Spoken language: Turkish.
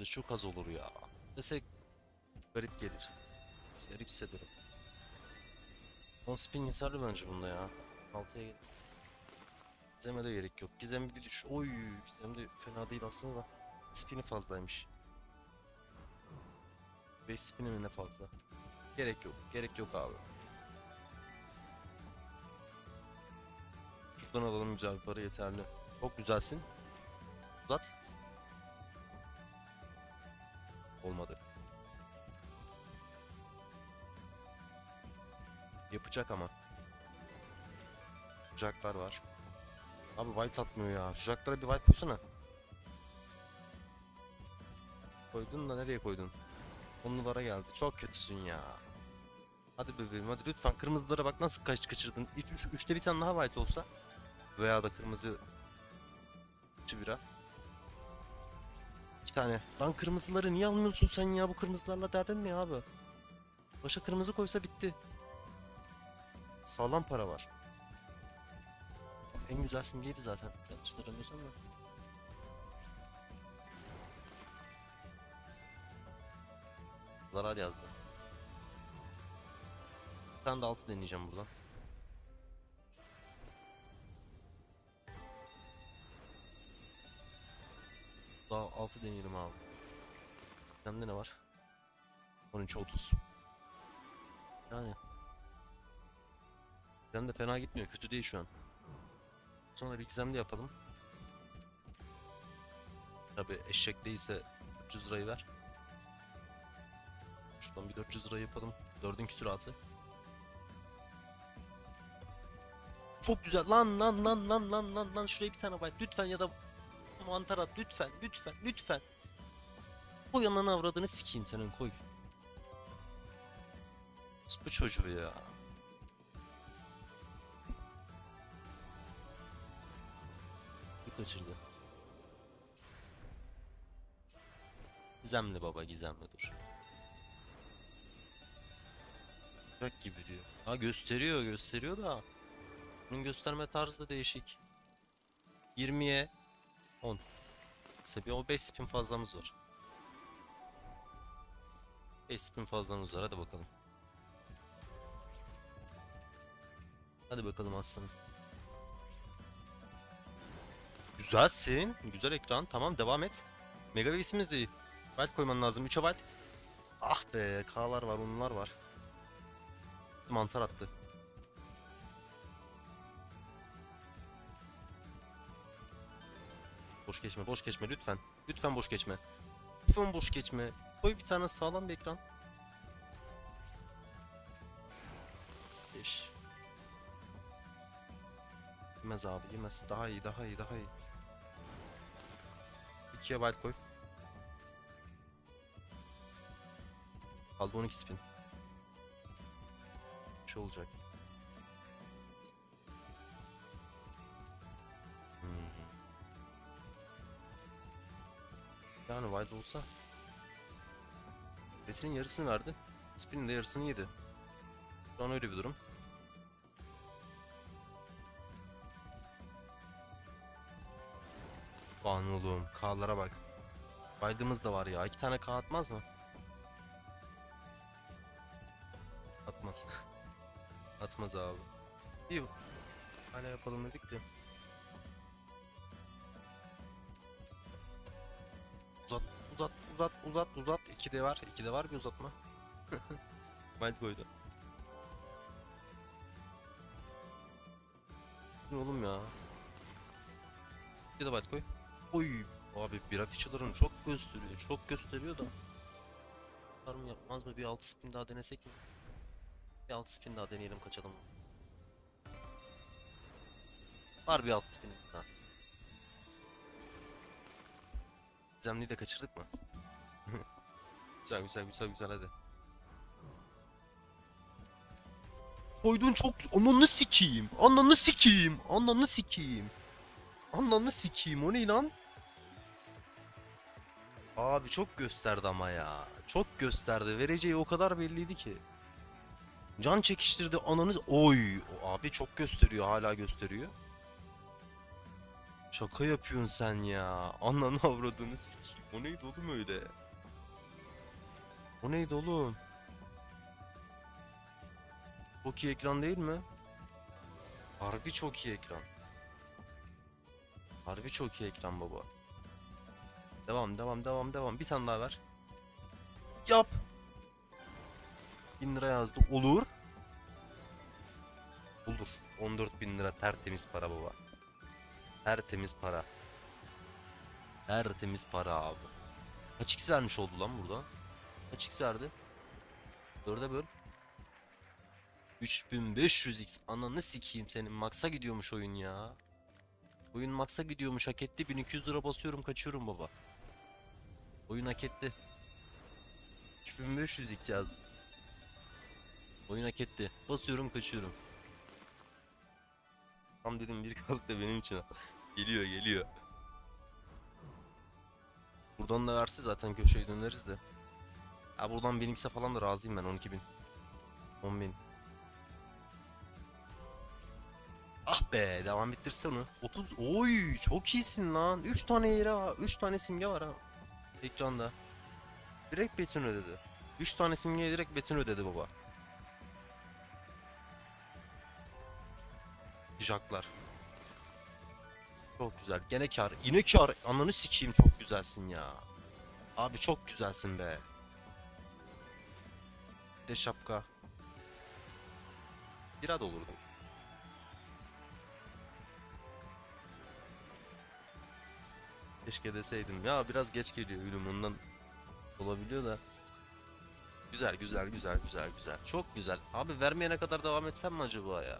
de çok az olur ya. Desek garip gelir. Garip hissederim. 10 spin yeterli bence bunda ya. 6'ya gel. Gizem'e de gerek yok. Gizem bir düş. Oy Gizem de fena değil aslında da. Spin'i fazlaymış. 5 spin'i ne fazla? Gerek yok. Gerek yok abi. Şuradan alalım güzel para yeterli. Çok güzelsin. Uzat. Yapacak ama. Kucaklar var. Abi white atmıyor ya. Şu Kucaklara bir white koysana. Koydun da nereye koydun? Onlulara geldi. Çok kötüsün ya. Hadi bebeğim hadi lütfen kırmızılara bak nasıl kaç kaçırdın. Üç, üç, üçte bir tane daha white olsa. Veya da kırmızı Üçü bira. İki tane. Lan kırmızıları niye almıyorsun sen ya? Bu kırmızılarla derdin ne abi? Başa kırmızı koysa bitti. Sağlam para var. En güzel simgeydi zaten. Yanlış hatırlamıyorsam da. Zarar yazdı. Bir tane de altı deneyeceğim buradan. Daha 6 deneyelim abi. Sende ne var? 13 30. Yani. Gizem de fena gitmiyor. Kötü değil şu an. Sonra bir gizemli yapalım. Tabi eşek değilse 400 lirayı ver. Şuradan bir 400 lira yapalım. Dördün küsuratı. Çok güzel. Lan lan lan lan lan lan lan şuraya bir tane bay. Lütfen ya da mantar at lütfen lütfen lütfen. Bu yanına avradını sikeyim senin koy. Bu çocuğu ya. Kaçırdı. Gizemli baba gizemli dur. Bak gibi diyor. Ha gösteriyor gösteriyor da. Bunun gösterme tarzı da değişik. 20'ye 10. Seviye o 5 spin fazlamız var. 5 spin fazlamız var hadi bakalım. Hadi bakalım aslanım. Güzelsin. Güzel ekran. Tamam devam et. Mega Wave'imiz de. Wild koyman lazım. 3'e wild. Ah be. K'lar var. Onlar var. Mantar attı. Boş geçme, boş geçme lütfen. Lütfen boş geçme. Lütfen boş geçme. Koy bir tane sağlam bir ekran. 5. Yemez abi, yemez. Daha iyi, daha iyi, daha iyi. 2'ye wild koy. Kaldı 12 spin. Bir şey olacak. Hmm. Yani wild olsa Betinin yarısını verdi. Spin'in de yarısını yedi. Şu an öyle bir durum. Lan oğlum K'lara bak. Wild'ımız da var ya. İki tane K atmaz mı? Atmaz. Atmaz abi. İyi. Hala yapalım dedik de. Uzat, uzat, uzat, uzat, uzat. İki de var, iki de var bir uzatma. Mind koydu. Ne oğlum ya? Bir de byte koy. Oy abi bira feature'larını çok gösteriyor. Çok gösteriyor da. Var mı yapmaz mı? Bir 6 spin daha denesek mi? Bir 6 spin daha deneyelim kaçalım. Var bir 6 spin daha. Zemli'yi de kaçırdık mı? güzel güzel güzel güzel hadi. Koydun çok ananı sikeyim. Ananı sikeyim. Ananı sikeyim. Ananı sikeyim. O ne lan? Abi çok gösterdi ama ya. Çok gösterdi. Vereceği o kadar belliydi ki. Can çekiştirdi ananı. Oy. Abi çok gösteriyor. Hala gösteriyor. Şaka yapıyorsun sen ya. Ananı avradını sikeyim. O neydi oğlum öyle? O neydi oğlum? Çok iyi ekran değil mi? Harbi çok iyi ekran. Harbi çok iyi ekran baba. Devam devam devam devam. Bir tane daha ver. Yap. 1000 lira yazdı. Olur. Olur. 14 bin lira tertemiz para baba. Tertemiz para. Tertemiz para abi. Kaç x vermiş oldu lan burada? Kaç x verdi? 4'e böl. 3500x ananı sikeyim senin maksa gidiyormuş oyun ya. Oyun maksa gidiyormuş hak etti 1200 lira basıyorum kaçıyorum baba. Oyun hak etti. 3500x yazdı. Oyun hak etti. Basıyorum kaçıyorum. Tam dedim bir kart da benim için al. Geliyor geliyor. Buradan da verse zaten köşeye döneriz de. Ha buradan 1000x'e falan da razıyım ben 12.000. 10.000. Ah be devam ettirse onu. 30 oy çok iyisin lan. 3 tane yere 3 tane simge var ha. Ekranda. Direkt beton ödedi. 3 tane simgeye direkt beton ödedi baba. Jacklar. Çok güzel. Gene kar. Yine kar. Ananı sikeyim çok güzelsin ya. Abi çok güzelsin be. De şapka. Bira da olurdu. Keşke deseydim. Ya biraz geç geliyor ürün ondan olabiliyor da. Güzel güzel güzel güzel güzel. Çok güzel. Abi vermeyene kadar devam etsem mi acaba ya?